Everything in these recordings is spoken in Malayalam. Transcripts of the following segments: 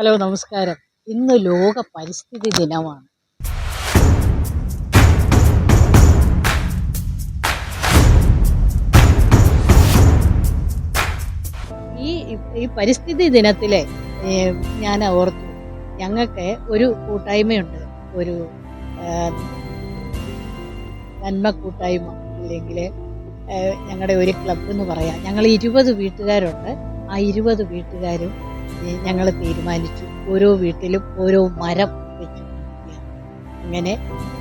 ഹലോ നമസ്കാരം. ഇന്ന് ലോക പരിസ്ഥിതി ദിനമാണ്. ഈ ഈ പരിസ്ഥിതി ദിനത്തിലെ ഞാൻ ഓർത്തു. ഞങ്ങൾക്ക് ഒരു കൂട്ടായ്മയുണ്ട്. ഒരു നന്മ കൂട്ടായ്മ അല്ലെങ്കിൽ ഞങ്ങളുടെ ഒരു ക്ലബ്ബ് എന്ന് പറയാം. ഞങ്ങൾ ഇരുപത് വീട്ടുകാരുണ്ട്. ആ ഇരുപത് വീട്ടുകാരും ഞങ്ങൾ തീരുമാനിച്ചു. ഓരോ വീട്ടിലും ഓരോ മരം വെച്ചു. അങ്ങനെ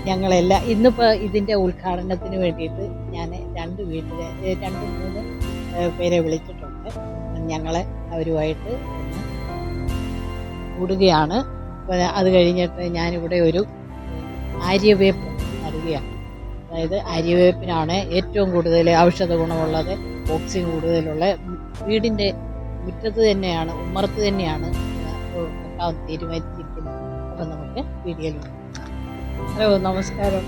ഞങ്ങളെല്ലാം ഇന്നിപ്പോൾ ഇതിന്റെ ഉദ്ഘാടനത്തിന് വേണ്ടിയിട്ട് ഞാൻ രണ്ട് വീട്ടിൽ രണ്ട് മൂന്ന് പേരെ വിളിച്ചിട്ടുണ്ട്. ഞങ്ങൾ അവരുമായിട്ട് കൂടുകയാണ്. അത് കഴിഞ്ഞിട്ട് ഞാനിവിടെ ഒരു ആര്യവേപ്പ് നടുകയാണ് അതായത് ആര്യവേപ്പിനാണ് ഏറ്റവും കൂടുതൽ ഔഷധ ഗുണമുള്ളത് ഓക്സിജൻ കൂടുതലുള്ള വീടിന്റെ മുറ്റത്ത് തന്നെയാണ് ഉമ്മറത്ത് തന്നെയാണ് തീരുമാനിച്ചിരിക്കുന്നത്. അപ്പം നമുക്ക് വീഡിയോയിൽ ഹലോ നമസ്കാരം.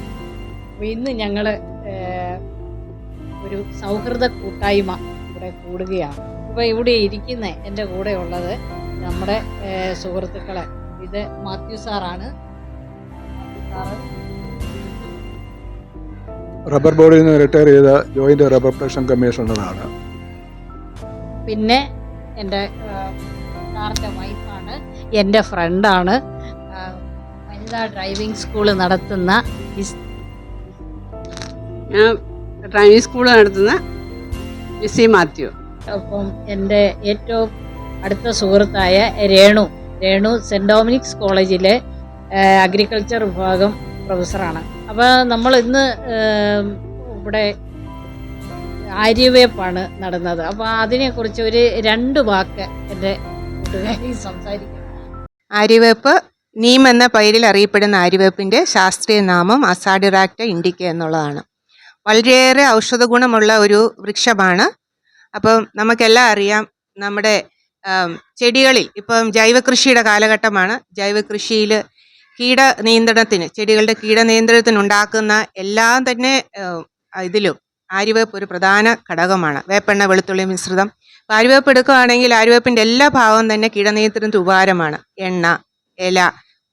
അപ്പോൾ ഇന്ന് ഞങ്ങൾ ഒരു സൗഹൃദ കൂട്ടായ്മ ഇവിടെ കൂടുകയാണ്. അപ്പോൾ ഇവിടെ ഇരിക്കുന്ന എന്റെ കൂടെ ഉള്ളത് നമ്മുടെ സുഹൃത്തുക്കളെ. ഇത് മാത്യു സാറാണ്. സാറ്. റബ്ബർ ബോർഡിൽ നിന്ന് റിട്ടയർ ചെയ്ത ജോയിന്റ് റബ്ബർ പ്രൊട്ടക്ഷൻ കമ്മീഷണറാണ്. പിന്നെ എന്റെ സാറിന്റെ വൈഫാണ് എന്റെ ഫ്രണ്ടാണ്. വനിതാ ഡ്രൈവിംഗ് സ്കൂൾ നടത്തുന്ന ഞാൻ ഡ്രൈവിംഗ് സ്കൂൾ നടത്തുന്ന മിസ്സി മാത്യു. അപ്പം എന്റെ ഏറ്റവും അടുത്ത സുഹൃത്തായ രേണു. രേണു സെന്റ് ഡോമിനിക്സ് കോളേജിലെ അഗ്രികൾച്ചർ വിഭാഗം പ്രൊഫസറാണ്. അപ്പോൾ നമ്മൾ ഇന്ന് ഇവിടെ ആര്യവേപ്പാണ് നടന്നത്. അപ്പോൾ അതിനെക്കുറിച്ച് ഒരു രണ്ട് വാക്ക് എന്റെ കൂട്ടുകാരി സംസാരിക്കണം ആര്യവേപ്പ് നീം എന്ന പേരിൽ അറിയപ്പെടുന്ന ആര്യവേപ്പിന്റെ ശാസ്ത്രീയ നാമം അസാഡിറാക്റ്റ ഇൻഡിക്ക എന്നുള്ളതാണ്. വളരെയേറെ ഔഷധ ഗുണമുള്ള ഒരു വൃക്ഷമാണ്. അപ്പം നമുക്കെല്ലാം അറിയാം നമ്മുടെ ചെടികളിൽ ഇപ്പം ജൈവകൃഷിയുടെ കാലഘട്ടമാണ്. ജൈവകൃഷിയിൽ കീട നിയന്ത്രണത്തിന് ചെടികളുടെ കീട നിയന്ത്രണത്തിന് ഉണ്ടാക്കുന്ന എല്ലാം തന്നെ ഇതിലും ആര്യവേപ്പ് ഒരു പ്രധാന ഘടകമാണ്. വേപ്പെണ്ണ വെളുത്തുള്ളി മിശ്രിതം. അപ്പോൾ ആര്യവേപ്പ് എടുക്കുകയാണെങ്കിൽ ആര്യവേപ്പിന്റെ എല്ലാ ഭാഗവും തന്നെ കീടനിയന്ത്രണത്തിന് ഉപകാരമാണ്. എണ്ണ ഇല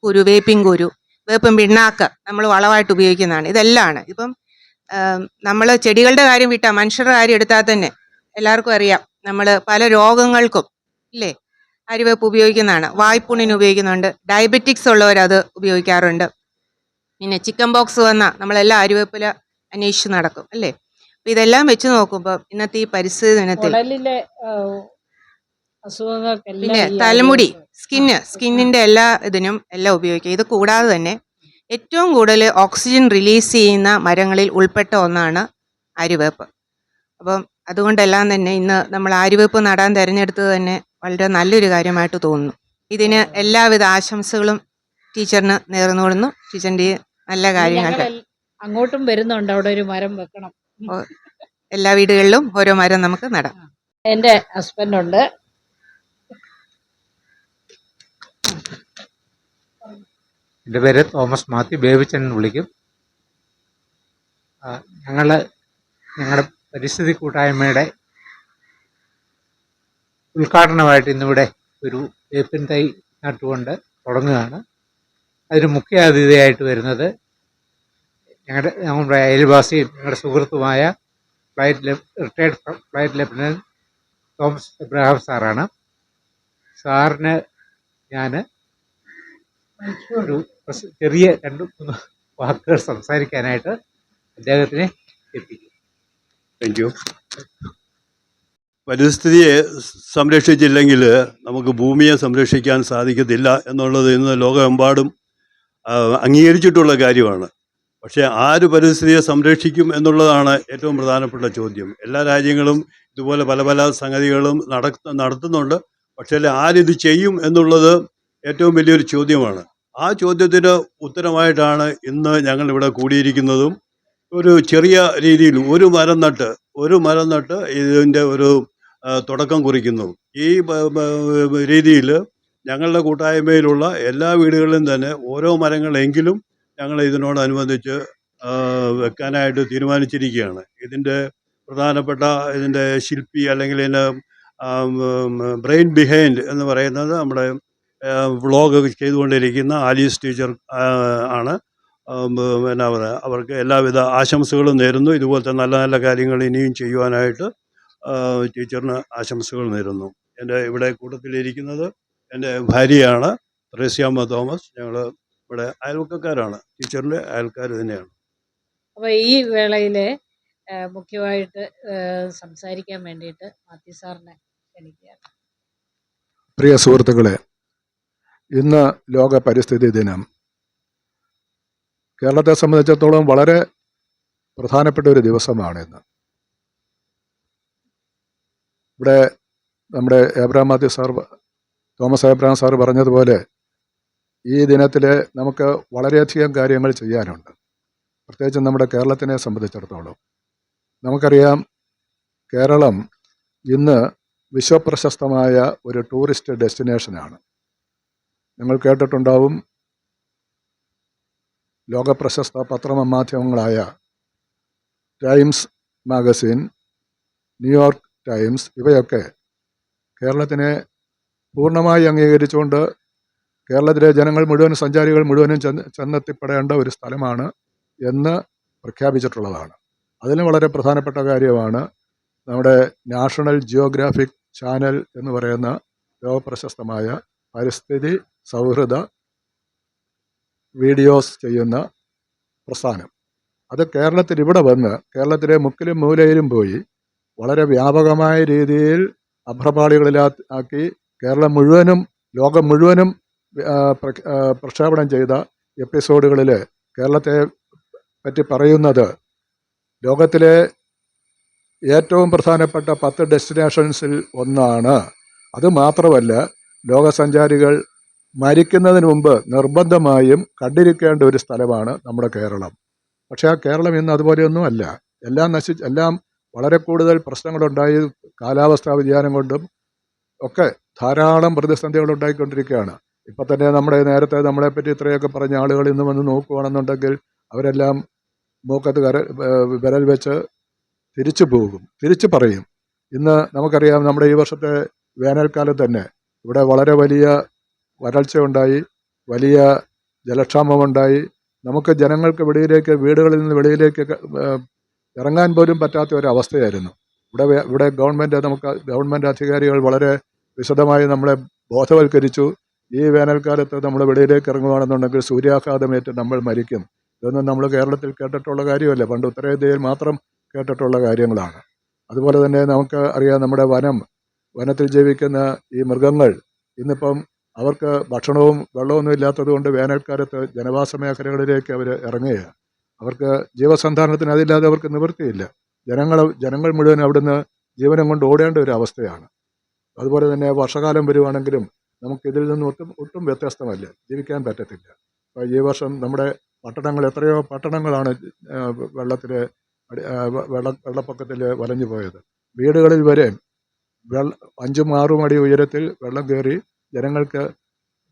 കുരു വേപ്പിൻ കുരു വേപ്പും പിണ്ണാക്ക് നമ്മൾ വളമായിട്ട് ഉപയോഗിക്കുന്നതാണ്. ഇതെല്ലാമാണ്. ഇപ്പം നമ്മൾ ചെടികളുടെ കാര്യം വിട്ടാൽ മനുഷ്യരുടെ കാര്യം എടുത്താൽ തന്നെ എല്ലാവർക്കും അറിയാം. നമ്മൾ പല രോഗങ്ങൾക്കും ഇല്ലേ അരിവേപ്പ് ഉപയോഗിക്കുന്നതാണ്. വായ്പുണ്ണിന് ഉപയോഗിക്കുന്നുണ്ട്. ഡയബറ്റിക്സ് ഉള്ളവർ അത് ഉപയോഗിക്കാറുണ്ട്. പിന്നെ ചിക്കൻ ബോക്സ് വന്ന നമ്മളെല്ലാം അരിവേപ്പില അന്വേഷിച്ച് നടക്കും. അല്ലേ? അപ്പം ഇതെല്ലാം വെച്ച് നോക്കുമ്പോൾ ഇന്നത്തെ ഈ പരിസ്ഥിതി ദിനത്തിൽ പിന്നെ തലമുടി. സ്കിന്ന് സ്കിന്നിന്റെ എല്ലാ ഇതിനും എല്ലാം ഉപയോഗിക്കുക. ഇത് കൂടാതെ തന്നെ ഏറ്റവും കൂടുതൽ ഓക്സിജൻ റിലീസ് ചെയ്യുന്ന മരങ്ങളിൽ ഉൾപ്പെട്ട ഒന്നാണ് ആര്യവേപ്പ് അപ്പം അതുകൊണ്ടെല്ലാം തന്നെ ഇന്ന് നമ്മൾ ആര്യവേപ്പ് നടാൻ തിരഞ്ഞെടുത്തത് തന്നെ വളരെ നല്ലൊരു കാര്യമായിട്ട് തോന്നുന്നു. ഇതിന് എല്ലാവിധ ആശംസകളും ടീച്ചറിന് നേർന്നുകൊടുന്നു ടീച്ചറിന്റെ നല്ല കാര്യങ്ങൾ അങ്ങോട്ടും വരുന്നുണ്ട്. അവിടെ ഒരു മരം വെക്കണം. എല്ലാ വീടുകളിലും ഓരോ മരം നമുക്ക് നടാം. എന്റെ ഹസ്ബൻഡ് ഉണ്ട് എന്റെ പേര് തോമസ് മാത്യു ബേബിച്ചൻ വിളിക്കും. ഞങ്ങൾ ഞങ്ങളുടെ പരിസ്ഥിതി കൂട്ടായ്മയുടെ ഉദ്ഘാടനമായിട്ട് ഇന്നിവിടെ ഒരു വേപ്പിൻ തൈ നട്ടുകൊണ്ട് തുടങ്ങുകയാണ്. അതിന് മുഖ്യ അതിഥിയായിട്ട് വരുന്നത് ഞങ്ങളുടെ ഞങ്ങളുടെ അയൽവാസിയും ഞങ്ങളുടെ സുഹൃത്തുമായ flight retired flight lieutenant Thomas Abraham സാറാണ്. സാറിന് ഞാൻ ഒരു ചെറിയ രണ്ട് മൂന്ന് വാക്കുകൾ സംസാരിക്കാനായിട്ട് അദ്ദേഹത്തിനെ എത്തിക്കും. താങ്ക് യു പരിസ്ഥിതിയെ സംരക്ഷിച്ചില്ലെങ്കിൽ നമുക്ക് ഭൂമിയെ സംരക്ഷിക്കാൻ സാധിക്കത്തില്ല എന്നുള്ളത് ഇന്ന് ലോകമെമ്പാടും അംഗീകരിച്ചിട്ടുള്ള കാര്യമാണ്. പക്ഷേ ആര് പരിസ്ഥിതിയെ സംരക്ഷിക്കും എന്നുള്ളതാണ് ഏറ്റവും പ്രധാനപ്പെട്ട ചോദ്യം. എല്ലാ രാജ്യങ്ങളും ഇതുപോലെ പല പല സംഗതികളും നടത്ത നടത്തുന്നുണ്ട്. പക്ഷേ ആരിത് ചെയ്യും എന്നുള്ളത് ഏറ്റവും വലിയൊരു ചോദ്യമാണ്. ആ ചോദ്യത്തിന് ഉത്തരമായിട്ടാണ് ഇന്ന് ഞങ്ങൾ ഇവിടെ കൂടിയിരിക്കുന്നതും. ഒരു ചെറിയ രീതിയിൽ ഒരു മരം നട്ട് ഒരു മരം നട്ട് ഇതിന്റെ ഒരു തുടക്കം കുറിക്കുന്നു. ഈ രീതിയിൽ ഞങ്ങളുടെ കൂട്ടായ്മയിലുള്ള എല്ലാ വീടുകളിലും തന്നെ ഓരോ മരങ്ങളെങ്കിലും ഞങ്ങൾ ഇതിനോടനുബന്ധിച്ച് വെക്കാനായിട്ട് തീരുമാനിച്ചിരിക്കുകയാണ്. ഇതിന്റെ പ്രധാനപ്പെട്ട ഇതിന്റെ ശില്പി അല്ലെങ്കിൽ ഇതിന്റെ ബ്രെയിൻ ബിഹൈൻഡ് എന്ന് പറയുന്നത് നമ്മുടെ വ്ളോഗ് ചെയ്തുകൊണ്ടിരിക്കുന്ന ആലീസ് ടീച്ചർ ആണ്. എന്നാ പറയുക അവർക്ക് എല്ലാവിധ ആശംസകളും നേരുന്നു. ഇതുപോലത്തെ നല്ല നല്ല കാര്യങ്ങൾ ഇനിയും ചെയ്യുവാനായിട്ട് ടീച്ചറിന് ആശംസകൾ നേരുന്നു. എന്റെ ഇവിടെ കൂട്ടത്തിലിരിക്കുന്നത് എന്റെ ഭാര്യയാണ് ത്രേസ്യാമ്മ തോമസ്. ഞങ്ങൾ ഇവിടെ അയൽവക്കക്കാരാണ്. ടീച്ചറിന്റെ അയൽക്കാർ തന്നെയാണ്. അപ്പോൾ ഈ വേളയിൽ മുഖ്യമായിട്ട് സംസാരിക്കാൻ വേണ്ടിയിട്ട് മാത്യു സാറിനെ ക്ഷണിക്കുകയാണ്. പ്രിയ സുഹൃത്തുക്കളെ ഇന്ന് ലോക പരിസ്ഥിതി ദിനം. കേരളത്തെ സംബന്ധിച്ചിടത്തോളം വളരെ പ്രധാനപ്പെട്ട ഒരു ദിവസമാണ് ഇന്ന്. ഇവിടെ നമ്മുടെ ഏബ്രാം മാത്യു സാർ തോമസ് ഏബ്രാം സാർ പറഞ്ഞതുപോലെ ഈ ദിനത്തിൽ നമുക്ക് വളരെയധികം കാര്യങ്ങൾ ചെയ്യാനുണ്ട്. പ്രത്യേകിച്ച് നമ്മുടെ കേരളത്തിനെ സംബന്ധിച്ചിടത്തോളം. നമുക്കറിയാം കേരളം ഇന്ന് വിശ്വപ്രശസ്തമായ ഒരു ടൂറിസ്റ്റ് ഡെസ്റ്റിനേഷനാണ്. നിങ്ങൾ കേട്ടിട്ടുണ്ടാവും ലോകപ്രശസ്ത പത്രമാധ്യമങ്ങളായ Times magazine New York Times ഇവയൊക്കെ കേരളത്തിനെ പൂർണമായി അംഗീകരിച്ചുകൊണ്ട് കേരളത്തിലെ ജനങ്ങൾ മുഴുവനും സഞ്ചാരികൾ മുഴുവനും ചെന്ന് ചെന്നെത്തിപ്പെടേണ്ട ഒരു സ്ഥലമാണ് എന്ന് പ്രഖ്യാപിച്ചിട്ടുള്ളതാണ്. അതിലും വളരെ പ്രധാനപ്പെട്ട കാര്യമാണ് നമ്മുടെ നാഷണൽ ജിയോഗ്രാഫിക് ചാനൽ എന്ന് പറയുന്ന ലോകപ്രശസ്തമായ പരിസ്ഥിതി സൗഹൃദ വീഡിയോസ് ചെയ്യുന്ന പ്രസ്ഥാനം. അത് കേരളത്തിൽ ഇവിടെ വന്ന് കേരളത്തിലെ മുക്കിലും മൂലയിലും പോയി വളരെ വ്യാപകമായ രീതിയിൽ അഭ്രപാളികളിലാക്കി കേരളം മുഴുവനും ലോകം മുഴുവനും പ്രക്ഷേപണം ചെയ്ത എപ്പിസോഡുകളിൽ കേരളത്തെ പറ്റി പറയുന്നത് ലോകത്തിലെ ഏറ്റവും പ്രധാനപ്പെട്ട പത്ത് ഡെസ്റ്റിനേഷൻസിൽ ഒന്നാണ്. അത് മാത്രമല്ല ലോകസഞ്ചാരികൾ മരിക്കുന്നതിന് മുമ്പ് നിർബന്ധമായും കണ്ടിരിക്കേണ്ട ഒരു സ്ഥലമാണ് നമ്മുടെ കേരളം. പക്ഷേ ആ കേരളം ഇന്ന് അതുപോലെയൊന്നും അല്ല എല്ലാം നശിച്ച് എല്ലാം വളരെ കൂടുതൽ പ്രശ്നങ്ങളുണ്ടായി കാലാവസ്ഥാ വ്യതിയാനം കൊണ്ടും ഒക്കെ ധാരാളം പ്രതിസന്ധികൾ ഉണ്ടായിക്കൊണ്ടിരിക്കുകയാണ് ഇപ്പം തന്നെ നമ്മുടെ നേരത്തെ നമ്മളെപ്പറ്റി ഇത്രയൊക്കെ പറഞ്ഞ ആളുകൾ ഇന്ന് വന്ന് നോക്കുകയാണെന്നുണ്ടെങ്കിൽ അവരെല്ലാം മൂക്കത്ത് കര വിരൽ വെച്ച് തിരിച്ചു പോകും തിരിച്ചു പറയും. ഇന്ന് നമുക്കറിയാം നമ്മുടെ ഈ വർഷത്തെ വേനൽക്കാലം തന്നെ ഇവിടെ വളരെ വലിയ വരൾച്ചയുണ്ടായി വലിയ ജലക്ഷാമമുണ്ടായി. നമുക്ക് ജനങ്ങൾക്ക് വെളിയിലേക്ക് വീടുകളിൽ നിന്ന് വെളിയിലേക്ക് ഇറങ്ങാൻ പോലും പറ്റാത്ത ഒരു അവസ്ഥയായിരുന്നു. ഇവിടെ ഇവിടെ ഗവൺമെന്റ് നമുക്ക് ഗവൺമെന്റ് അധികാരികൾ വളരെ വിശദമായി നമ്മളെ ബോധവൽക്കരിച്ചു. ഈ വേനൽക്കാലത്ത് നമ്മൾ വെളിയിലേക്ക് ഇറങ്ങുകയാണെന്നുണ്ടെങ്കിൽ സൂര്യാഘാതമേറ്റ് നമ്മൾ മരിക്കും. ഇതൊന്നും നമ്മൾ കേരളത്തിൽ കേട്ടിട്ടുള്ള കാര്യമല്ല. പണ്ട് ഉത്തരേന്ത്യയിൽ മാത്രം കേട്ടിട്ടുള്ള കാര്യങ്ങളാണ്. അതുപോലെ തന്നെ നമുക്ക് അറിയാം നമ്മുടെ വനം വനത്തിൽ ജീവിക്കുന്ന ഈ മൃഗങ്ങൾ ഇന്നിപ്പം അവർക്ക് ഭക്ഷണവും വെള്ളമൊന്നും ഇല്ലാത്തതുകൊണ്ട് വേനൽക്കാലത്ത് ജനവാസ മേഖലകളിലേക്ക് അവർ ഇറങ്ങുകയാണ്. അവർക്ക് ജീവസന്ധാരണത്തിന് അതില്ലാതെ അവർക്ക് നിവൃത്തിയില്ല. ജനങ്ങൾ ജനങ്ങൾ മുഴുവൻ അവിടുന്ന് ജീവനം കൊണ്ട് ഓടേണ്ട ഒരു അവസ്ഥയാണ്. അതുപോലെ തന്നെ വർഷകാലം വരുവാണെങ്കിലും നമുക്ക് ഇതിൽ നിന്ന് ഒട്ടും ഒട്ടും വ്യത്യസ്തമല്ല. ജീവിക്കാൻ പറ്റത്തില്ല. അപ്പോൾ ഈ വർഷം നമ്മുടെ പട്ടണങ്ങൾ എത്രയോ പട്ടണങ്ങളാണ് വെള്ളത്തിൽ വെള്ള വെള്ളപ്പൊക്കത്തിൽ വലഞ്ഞു പോയത്. വീടുകളിൽ വരെ വെള്ള അഞ്ചും ആറും അടി ഉയരത്തിൽ വെള്ളം കയറി ജനങ്ങൾക്ക്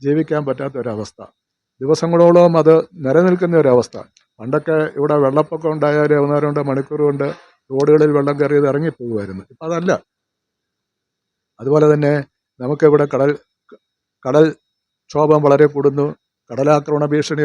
ജീവിക്കാൻ പറ്റാത്ത ഒരവസ്ഥ ദിവസങ്ങളോളം അത് നിലനിൽക്കുന്ന ഒരവസ്ഥ പണ്ടൊക്കെ ഇവിടെ വെള്ളപ്പൊക്കം ഉണ്ടായാൽ ഒന്നോ രണ്ടോ മണിക്കൂർ കൊണ്ട് റോഡുകളിൽ വെള്ളം കയറിയത് ഇറങ്ങിപ്പോകുമായിരുന്നു. ഇപ്പം അതല്ല. അതുപോലെ തന്നെ നമുക്കിവിടെ കടൽ കടൽ ക്ഷോഭം വളരെ കൂടുന്നു. കടലാക്രമണ ഭീഷണി.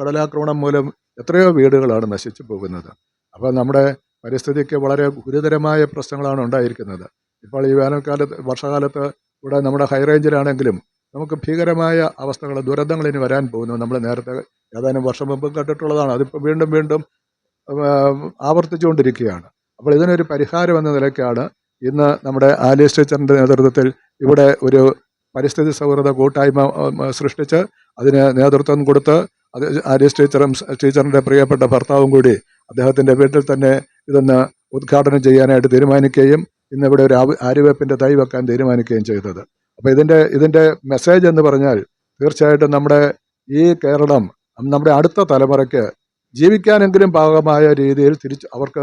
കടലാക്രമണം മൂലം എത്രയോ വീടുകളാണ് നശിച്ചു പോകുന്നത്. അപ്പോൾ നമ്മുടെ പരിസ്ഥിതിക്ക് വളരെ ഗുരുതരമായ പ്രശ്നങ്ങളാണ് ഉണ്ടായിരിക്കുന്നത്. ഇപ്പോൾ ഈ വേനൽക്കാലത്ത് വർഷകാലത്ത് ഇവിടെ നമ്മുടെ ഹൈ റേഞ്ചിലാണെങ്കിലും നമുക്ക് ഭീകരമായ അവസ്ഥകൾ ദുരന്തങ്ങൾ ഇനി വരാൻ പോകുന്നു. നമ്മൾ നേരത്തെ ഏതാനും വർഷം മുമ്പ് കണ്ടിട്ടുള്ളതാണ് അതിപ്പോൾ വീണ്ടും വീണ്ടും ആവർത്തിച്ചുകൊണ്ടിരിക്കുകയാണ്. അപ്പോൾ ഇതിനൊരു പരിഹാരം എന്ന നിലയ്ക്കാണ് ഇന്ന് നമ്മുടെ ആലീസ് ടീച്ചറിന്റെ നേതൃത്വത്തിൽ ഇവിടെ ഒരു പരിസ്ഥിതി സൗഹൃദ കൂട്ടായ്മ സൃഷ്ടിച്ച് അതിന് നേതൃത്വം കൊടുത്ത് അത് ആര്യസ് ടീച്ചറും ടീച്ചറിന്റെ പ്രിയപ്പെട്ട ഭർത്താവും കൂടി അദ്ദേഹത്തിന്റെ വീട്ടിൽ തന്നെ ഇതൊന്ന് ഉദ്ഘാടനം ചെയ്യാനായിട്ട് തീരുമാനിക്കുകയും ഇന്ന് ഇവിടെ ഒരു ആര്യവേപ്പിന്റെ തൈ വെക്കാൻ തീരുമാനിക്കുകയും ചെയ്തത്. അപ്പോൾ ഇതിന്റെ ഇതിന്റെ മെസ്സേജ് എന്ന് പറഞ്ഞാൽ തീർച്ചയായിട്ടും നമ്മുടെ ഈ കേരളം നമ്മുടെ അടുത്ത തലമുറയ്ക്ക് ജീവിക്കാനെങ്കിലും ഭാഗമായ രീതിയിൽ തിരിച്ച് അവർക്ക്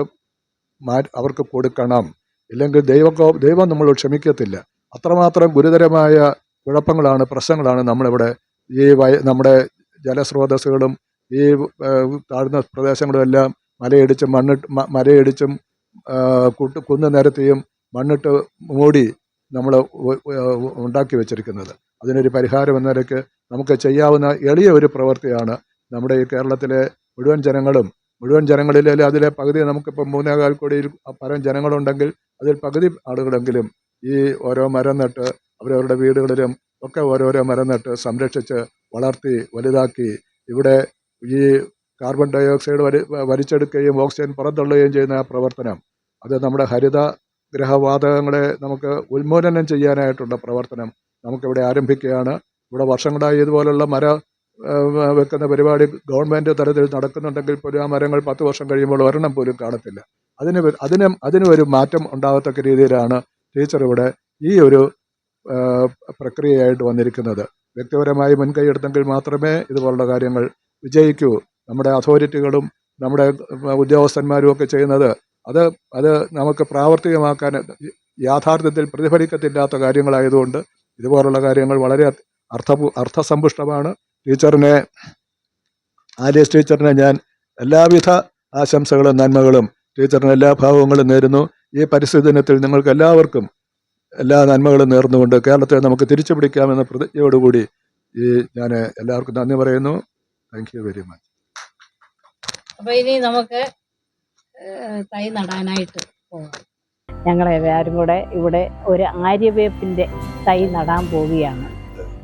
അവർക്ക് കൊടുക്കണം. ഇല്ലെങ്കിൽ ദൈവക്കോ ദൈവം നമ്മൾ ക്ഷമിക്കത്തില്ല. അത്രമാത്രം ഗുരുതരമായ കുഴപ്പങ്ങളാണ് പ്രശ്നങ്ങളാണ് നമ്മളിവിടെ ഈ വയ നമ്മുടെ ജലസ്രോതസ്സുകളും ഈ താഴ്ന്ന പ്രദേശങ്ങളും എല്ലാം മലയിടിച്ചും മണ്ണിട്ട് മലയിടിച്ചും കുട്ട് കുന്ന് നിരത്തിയും മണ്ണിട്ട് മൂടി നമ്മൾ ഉണ്ടാക്കി വെച്ചിരിക്കുന്നത്. അതിനൊരു പരിഹാരം എന്ന നിലയ്ക്ക് നമുക്ക് ചെയ്യാവുന്ന എളിയ ഒരു പ്രവൃത്തിയാണ് നമ്മുടെ ഈ കേരളത്തിലെ മുഴുവൻ ജനങ്ങളും മുഴുവൻ ജനങ്ങളിലെ അതിലെ പകുതി നമുക്കിപ്പോൾ മൂന്നേകാൽ കോടിയിൽ പരം ജനങ്ങളുണ്ടെങ്കിൽ അതിൽ പകുതി ആളുകളെങ്കിലും ഈ ഓരോ മരം നട്ട് അവരവരുടെ വീടുകളിലും ഒക്കെ ഓരോരോ മരം നട്ട് സംരക്ഷിച്ച് വളർത്തി വലുതാക്കി ഇവിടെ ഈ കാർബൺ ഡൈ ഓക്സൈഡ് വലി വലിച്ചെടുക്കുകയും ഓക്സിജൻ പുറന്തള്ളുകയും ചെയ്യുന്ന പ്രവർത്തനം. അത് നമ്മുടെ ഹരിത ഗ്രഹവാതകങ്ങളെ നമുക്ക് ഉന്മൂലനം ചെയ്യാനായിട്ടുള്ള പ്രവർത്തനം നമുക്കിവിടെ ആരംഭിക്കുകയാണ്. ഇവിടെ വർഷങ്ങളായി ഇതുപോലുള്ള മര വെക്കുന്ന പരിപാടി ഗവൺമെന്റ് തലത്തിൽ നടക്കുന്നുണ്ടെങ്കിൽ പോലും ആ മരങ്ങൾ പത്ത് വർഷം കഴിയുമ്പോൾ ഒരെണ്ണം പോലും കാണത്തില്ല. അതിനും അതിന് അതിന് ഒരു മാറ്റം ഉണ്ടാകത്തക്ക രീതിയിലാണ് ടീച്ചർ ഇവിടെ ഈ ഒരു പ്രക്രിയയായിട്ട് വന്നിരിക്കുന്നത്. വ്യക്തിപരമായി മുൻകൈ എടുത്തെങ്കിൽ മാത്രമേ ഇതുപോലുള്ള കാര്യങ്ങൾ വിജയിക്കൂ. നമ്മുടെ അതോറിറ്റികളും നമ്മുടെ ഉദ്യോഗസ്ഥന്മാരും ഒക്കെ ചെയ്യുന്നത് അത് അത് നമുക്ക് പ്രാവർത്തികമാക്കാൻ യാഥാർത്ഥ്യത്തിൽ പ്രതിഫലിക്കത്തില്ലാത്ത കാര്യങ്ങളായതുകൊണ്ട് ഇതുപോലുള്ള കാര്യങ്ങൾ വളരെ അർത്ഥ അർത്ഥസമ്പുഷ്ടമാണ്. ടീച്ചറിനെ ആലീസ് ടീച്ചറിനെ ഞാൻ എല്ലാവിധ ആശംസകളും നന്മകളും ടീച്ചറിന് എല്ലാ ഭാവങ്ങളും നേരുന്നു. ഈ പരിസ്ഥിതി ദിനത്തിൽ നിങ്ങൾക്ക് എല്ലാവർക്കും എല്ലാ നന്മകളും നേർന്നുകൊണ്ട് കേരളത്തെ നമുക്ക് തിരിച്ചു പിടിക്കാമെന്ന പ്രതിജ്ഞയോടുകൂടി ഈ ഞാൻ എല്ലാവർക്കും നന്ദി പറയുന്നു. താങ്ക് യു വെരി മച്ച് അപ്പൊ ഇനി നമുക്ക് തൈ നടാനായിട്ട് പോകാം ഞങ്ങളെല്ലാവരും കൂടെ ഇവിടെ ഒരു ആര്യവേപ്പിന്റെ തൈ നടാൻ പോവുകയാണ്.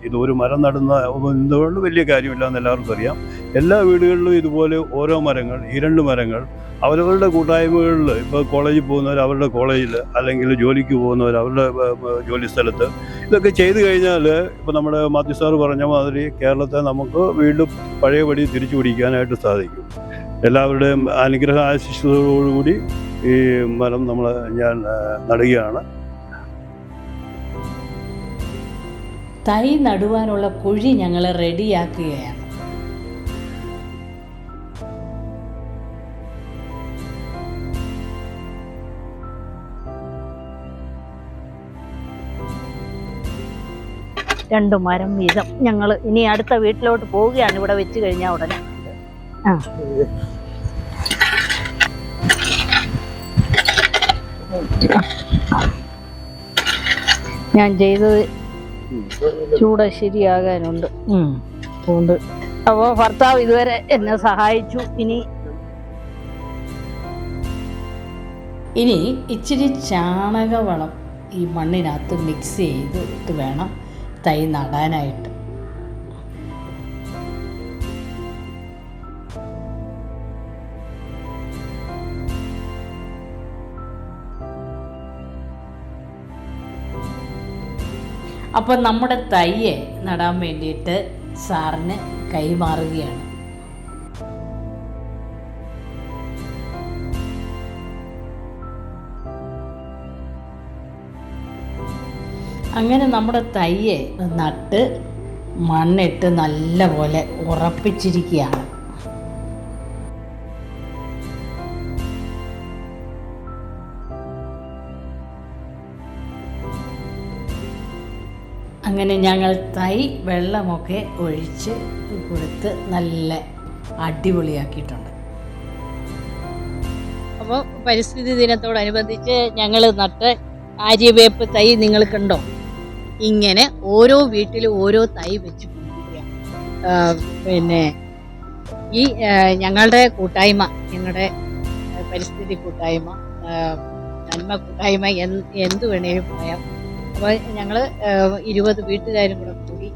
ഇത് ഒരു മരം നടുന്ന എന്തുകൊണ്ട് വലിയ കാര്യമില്ല എന്ന് എല്ലാവർക്കും അറിയാം. എല്ലാ വീടുകളിലും ഇതുപോലെ ഓരോ മരങ്ങൾ ഇരണ്ട് രണ്ട് മരങ്ങൾ അവരവരുടെ കൂട്ടായ്മകളിൽ ഇപ്പോൾ കോളേജിൽ പോകുന്നവർ അവരുടെ കോളേജിൽ അല്ലെങ്കിൽ ജോലിക്ക് പോകുന്നവർ അവരുടെ ജോലി സ്ഥലത്ത് ഇതൊക്കെ ചെയ്തു കഴിഞ്ഞാൽ ഇപ്പോൾ നമ്മുടെ മാത്യു സാർ പറഞ്ഞ മാതിരി കേരളത്തെ നമുക്ക് വീണ്ടും പഴയപടി തിരിച്ചു പിടിക്കാനായിട്ട് സാധിക്കും. എല്ലാവരുടെയും അനുഗ്രഹ ആശിഷ്ടതയോടുകൂടി ഈ മരം നമ്മൾ ഞാൻ നടുകയാണ്. തൈ നടുവാനുള്ള കുഴി ഞങ്ങൾ റെഡിയാക്കുകയാണ്. രണ്ടു മരം വീതം ഞങ്ങൾ ഇനി അടുത്ത വീട്ടിലോട്ട് പോവുകയാണ്. ഇവിടെ വെച്ച് കഴിഞ്ഞാൽ ഉടനെ. ആ. ഞാൻ ചെയ്തത് ചൂട് ശരിയാകാനുണ്ട്. അതുകൊണ്ട് അപ്പോൾ ഭർത്താവ് ഇതുവരെ എന്നെ സഹായിച്ചു. ഇനി ഇനി ഇച്ചിരി ചാണകവളം ഈ മണ്ണിനകത്ത് മിക്സ് ചെയ്തിട്ട് വേണം തൈ നടാനായിട്ട്. അപ്പോൾ നമ്മുടെ തയ്യെ നടാൻ വേണ്ടിയിട്ട് സാറിന് കൈമാറുകയാണ് അങ്ങനെ നമ്മുടെ തയ്യെ നട്ട് മണ്ണിട്ട് നല്ലപോലെ ഉറപ്പിച്ചിരിക്കുകയാണ്. അങ്ങനെ ഞങ്ങൾ തൈ വെള്ളമൊക്കെ ഒഴിച്ച് കൊടുത്ത് നല്ല അടിപൊളിയാക്കിയിട്ടുണ്ട്. അപ്പോൾ പരിസ്ഥിതി ദിനത്തോടനുബന്ധിച്ച് ഞങ്ങൾ നട്ട് ആര്യവേപ്പ് തൈ നിങ്ങൾ കണ്ടോ? ഇങ്ങനെ ഓരോ വീട്ടിലും ഓരോ തൈ വെച്ച് പിന്നെ ഈ ഞങ്ങളുടെ കൂട്ടായ്മ ഞങ്ങളുടെ പരിസ്ഥിതി കൂട്ടായ്മ നന്മ കൂട്ടായ്മ എന്ത് വേണേലും പറയാം. അപ്പോൾ ഞങ്ങൾ ഇരുപത് വീട്ടുകാരും കൂടെ കൂടി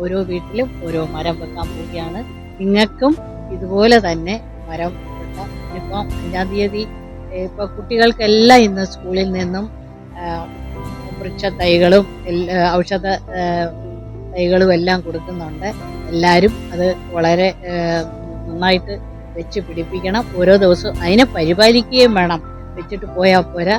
ഓരോ വീട്ടിലും ഓരോ മരം വെക്കാൻ പോവുകയാണ്. നിങ്ങൾക്കും ഇതുപോലെ തന്നെ മരം വെക്കാം. ഇപ്പൊ അഞ്ചാം തീയതി ഇപ്പോൾ കുട്ടികൾക്കെല്ലാം ഇന്ന് സ്കൂളിൽ നിന്നും വൃക്ഷ വൃക്ഷത്തൈകളും ഔഷധ തൈകളും എല്ലാം കൊടുക്കുന്നുണ്ട്. എല്ലാവരും അത് വളരെ നന്നായിട്ട് വെച്ച് പിടിപ്പിക്കണം. ഓരോ ദിവസവും അതിനെ പരിപാലിക്കുകയും വേണം. വെച്ചിട്ട് പോയാൽ പോരാ.